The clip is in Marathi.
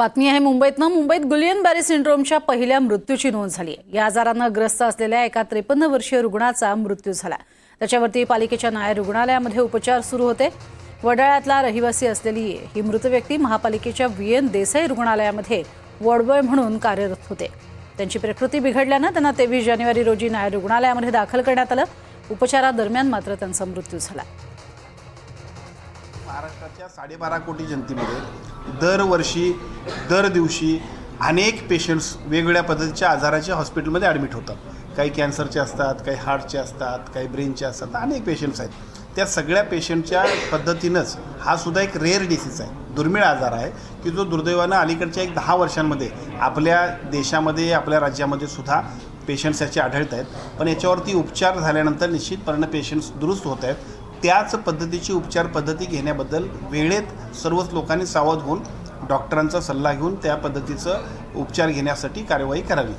बातमी आहे मुंबईतनं. मुंबईत गुलियन बॅरी सिंड्रोमच्या पहिल्या मृत्यूची नोंद झाली आहे. या आजारानं ग्रस्त असलेल्या एका त्रेपन्न वर्षीय रुग्णाचा मृत्यू झाला. त्याच्यावरती पालिकेच्या नायर रुग्णालयामध्ये उपचार सुरू होते. वडाळ्यातला रहिवासी असलेली ही मृत व्यक्ती महापालिकेच्या व्ही. एन. देसाई रुग्णालयामध्ये वॉर्डबॉय म्हणून कार्यरत होते. त्यांची प्रकृती बिघडल्यानं त्यांना तेवीस जानेवारी रोजी नायर रुग्णालयामध्ये दाखल करण्यात आलं. उपचारादरम्यान मात्र त्यांचा मृत्यू झाला. महाराष्ट्राच्या साडेबारा कोटी जनतेमध्ये दरवर्षी दर दिवशी अनेक पेशंट्स वेगवेगळ्या पद्धतीच्या आजाराच्या हॉस्पिटलमध्ये ॲडमिट होतात. काही कॅन्सरचे असतात काही हार्टचे असतात काही ब्रेनचे असतात. अनेक पेशंट्स आहेत. त्या सगळ्या पेशंटच्या पद्धतीनंच हा सुद्धा एक रेअर डिसीज आहे. दुर्मिळ आजार आहे की जो दुर्दैवानं अलीकडच्या एक दहा वर्षांमध्ये आपल्या देशामध्ये आपल्या राज्यामध्ये सुद्धा पेशंट्स याचे आढळत आहेत. पण याच्यावरती उपचार झाल्यानंतर निश्चितपणे पेशंट्स दुरुस्त होत आहेत. त्याच पद्धतीची उपचार पद्धती घेण्याबद्दल वेळेत सर्वच लोकांनी सावध होऊन डॉक्टरांचा सल्ला घेऊन त्या पद्धतीचं उपचार घेण्यासाठी कार्यवाही करावी.